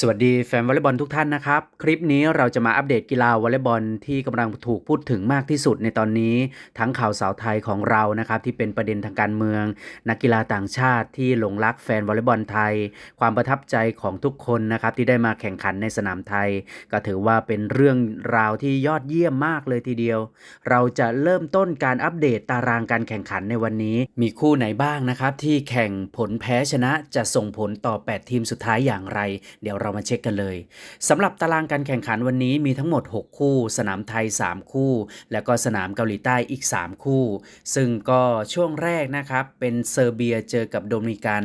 สวัสดีแฟนวอลเลย์บอลทุกท่านนะครับ คลิปนี้เราจะมาอัปเดตกีฬาวอลเลย์บอลที่กำลังถูกพูดถึงมากที่สุดในตอนนี้ ทั้งข่าวสาวไทยของเรานะครับที่เป็นประเด็นทางการเมือง นักกีฬาต่างชาติที่หลงรักแฟนวอลเลย์บอลไทย ความประทับใจของทุกคนนะครับที่ได้มาแข่งขันในสนามไทย ก็ถือว่าเป็นเรื่องราวที่ยอดเยี่ยมมากเลยทีเดียว เราจะเริ่มต้นการอัปเดตตารางการแข่งขันในวันนี้ มีคู่ไหนบ้างนะครับที่แข่งผลแพ้ชนะจะส่งผลต่อ 8 ทีมสุดท้ายอย่างไร เดี๋ยวเรามาเช็คกันเลยสำหรับตารางการแข่งขันวันนี้มีทั้งหมด 6 คู่ สนามไทย 3 คู่ แล้วก็สนามเกาหลีใต้อีก 3 คู่ ซึ่งก็ช่วงแรกนะครับเป็นเซอร์เบียเจอกับโดมินิกัน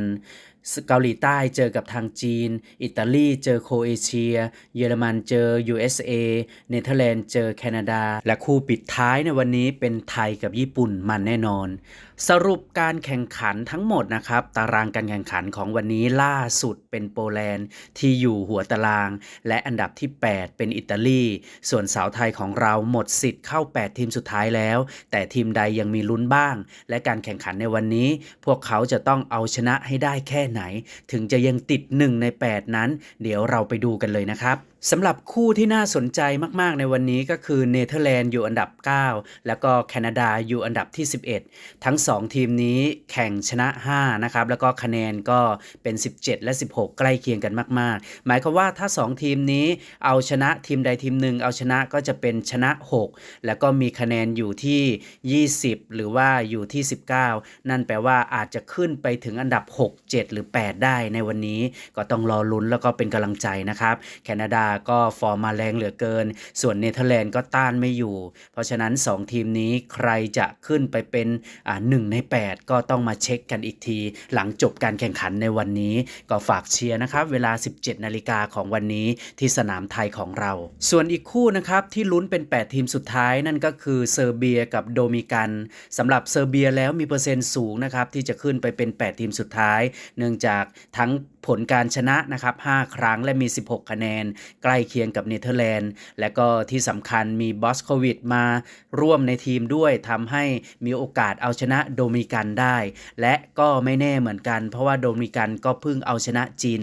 เกาหลีใต้เจอกับทางจีน อิตาลีเจอโคเอเชีย เยอรมันเจอ USA เนเธอร์แลนด์เจอแคนาดา และคู่ปิดท้ายในวันนี้เป็นไทยกับญี่ปุ่นมันแน่นอน สรุปการแข่งขันทั้งหมดนะครับ ตารางการแข่งขันของวันนี้ล่าสุดเป็นโปแลนด์ที่อยู่หัวตาราง และอันดับที่ 8 เป็นอิตาลี ส่วนสาวไทยของเราหมดสิทธิ์เข้า 8 ทีมสุดท้ายแล้ว แต่ทีมใดยังมีลุ้นบ้าง และการแข่งขันในวันนี้ พวกเขาจะต้องเอาชนะให้ได้แค่ไหน ถึงจะยังติด 1 ใน 8 นั้น เดี๋ยวเราไปดูกันเลยนะครับสำหรับคู่ที่น่าสนใจมาก ๆ ในวันนี้ก็คือเนเธอร์แลนด์อยู่อันดับ 9 แล้วก็แคนาดาอยู่อันดับที่ 11 ทั้ง 2 ทีมนี้แข่งชนะ 5 นะครับ แล้วก็คะแนนก็เป็น 17 และ 16 ใกล้เคียงกันมาก ๆ หมายความว่าถ้า 2 ทีมนี้เอาชนะทีมใดทีมหนึ่ง เอาชนะก็จะเป็นชนะ 6 แล้วก็มีคะแนนอยู่ที่ 20 หรือว่าอยู่ที่ 19 นั่นแปลว่าอาจจะขึ้นไปถึงอันดับ 6 7 หรือ 8 ได้ในวันนี้ ก็ต้องรอลุ้นแล้วก็เป็นกำลังใจนะครับแคนาดาก็ฟอร์มมาแรงเหลือเกิน ส่วนเนเธอร์แลนด์ก็ต้านไม่อยู่ เพราะฉะนั้น 2 ทีมนี้ใครจะขึ้นไปเป็นอ่าหใน 8 ก็ต้องมาเช็คกันอีกที หลังจบการแข่งขันในวันนี้ ก็ฝากเชียร์นะครับ เวลา 17 นาฬิกาของวันนี้ที่สนามไทยของเรา ส่วนอีกคู่นะครับที่ลุ้นเป็น 8 ทีมสุดท้ายนั่นก็คือเซอร์เบียกับโดมิกันสำหรับเซอร์เบียแล้วมีเปอร์เซ็นต์สูงนะครับที่จะขึ้นไปเป็น 8 ทีมสุดท้าย เนื่องจากทั้งผลการชนะนะครับ 5 ครั้งและมี 16 คะแนนใกล้เคียงกับเนเธอร์แลนด์ และก็ที่สำคัญมีบอสโควิดมาร่วมในทีมด้วยทำให้มีโอกาสเอาชนะโดมิกันได้ และก็ไม่แน่เหมือนกัน เพราะว่าโดมิกันก็เพิ่งเอาชนะจีน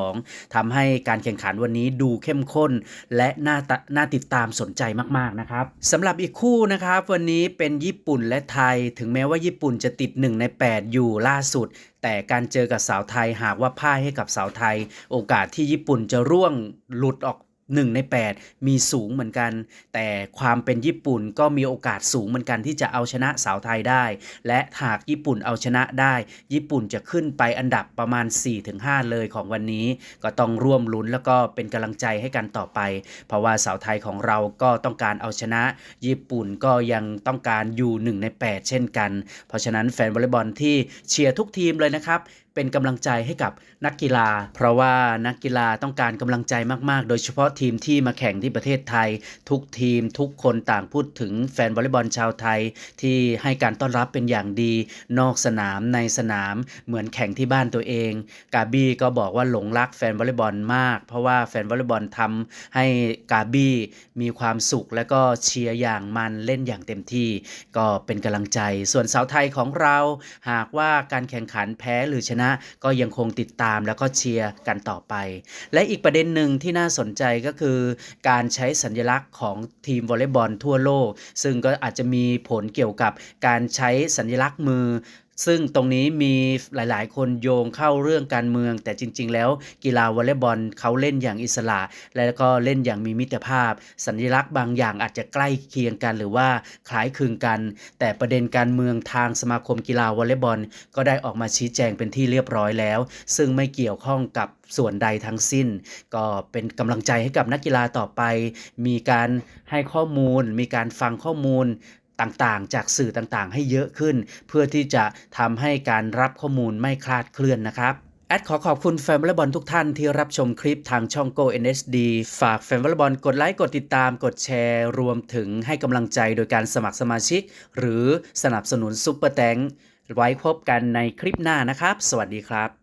3-2ทำให้การแข่งขันวันนี้ดูเข้มข้น และน่าตน่าติดตามสนใจมาก ๆ นะครับสำหรับอีกคู่นะครับ วันนี้เป็นญี่ปุ่นและไทย ถึงแม้ว่าญี่ปุ่นจะติด 1 ใน 8 อยู่ล่าสุด แต่การเจอกับสาวไทยหากว่าพ่ายให้กับสาวไทย โอกาสที่ญี่ปุ่นจะร่วงหลุดออก 1 ใน 8 มีสูงเหมือนกัน แต่ความเป็นญี่ปุ่นก็มีโอกาสสูงเหมือนกันที่จะเอาชนะสาวไทยได้ และหากญี่ปุ่นเอาชนะได้ ญี่ปุ่นจะขึ้นไปอันดับประมาณ 4-5 เลยของวันนี้ ก็ต้องร่วมลุ้นแล้วก็เป็นกำลังใจให้กันต่อไป เพราะว่าสาวไทยของเราก็ต้องการเอาชนะ ญี่ปุ่นก็ยังต้องการอยู่ 1 ใน 8 เช่นกัน เพราะฉะนั้นแฟนวอลเลย์บอลที่เชียร์ทุกทีมเลยนะครับเป็นกำลังใจให้กับนักกีฬา เพราะว่านักกีฬาต้องการกำลังใจมากๆ โดยเฉพาะทีมที่มาแข่งที่ประเทศไทย ทุกทีมทุกคนต่างพูดถึงแฟนวอลเลย์บอลชาวไทย ที่ให้การต้อนรับเป็นอย่างดี นอกสนามในสนามเหมือนแข่งที่บ้านตัวเอง กาบี้ก็บอกว่าหลงรักแฟนวอลเลย์บอลมาก เพราะว่าแฟนวอลเลย์บอลทำให้กาบี้มีความสุขและก็เชียร์อย่างมันเล่นอย่างเต็มที่ ก็เป็นกำลังใจ ส่วนสาวไทยของเรา หากว่าการแข่งขันแพ้หรือชนะก็ยังคงติดตามแล้วก็เชียร์กันต่อไป และอีกประเด็นหนึ่งที่น่าสนใจก็คือ การใช้สัญลักษณ์ของทีมวอลเลย์บอลทั่วโลก ซึ่งก็อาจจะมีผลเกี่ยวกับการใช้สัญลักษณ์มือซึ่งตรงนี้มีหลายๆ คนโยงเข้าเรื่องการเมือง แต่จริง ๆ แล้วกีฬาวอลเลย์บอลเขาเล่นอย่างอิสระ และก็เล่นอย่างมีมิตรภาพ สัญลักษณ์บางอย่างอาจจะใกล้เคียงกันหรือว่าคล้ายคลึงกัน แต่ประเด็นการเมืองทางสมาคมกีฬาวอลเลย์บอล ก็ได้ออกมาชี้แจงเป็นที่เรียบร้อยแล้ว ซึ่งไม่เกี่ยวข้องกับส่วนใดทั้งสิ้น ก็เป็นกำลังใจให้กับนักกีฬาต่อไป มีการให้ข้อมูล มีการฟังข้อมูล ต่างๆ จากสื่อต่างๆ ให้เยอะขึ้น เพื่อที่จะทำให้การรับข้อมูลไม่คลาดเคลื่อนนะครับแอดขอขอบคุณแฟนวอลเลย์บอลทุกท่านที่รับชมคลิปทางช่อง Go NSD ฝากแฟนวอลเลย์บอลกดไลค์ กดติดตาม กดแชร์ รวมถึงให้กำลังใจโดยการสมัครสมาชิก หรือสนับสนุนซุปเปอร์แตงไว้พบกันในคลิปหน้านะครับ สวัสดีครับ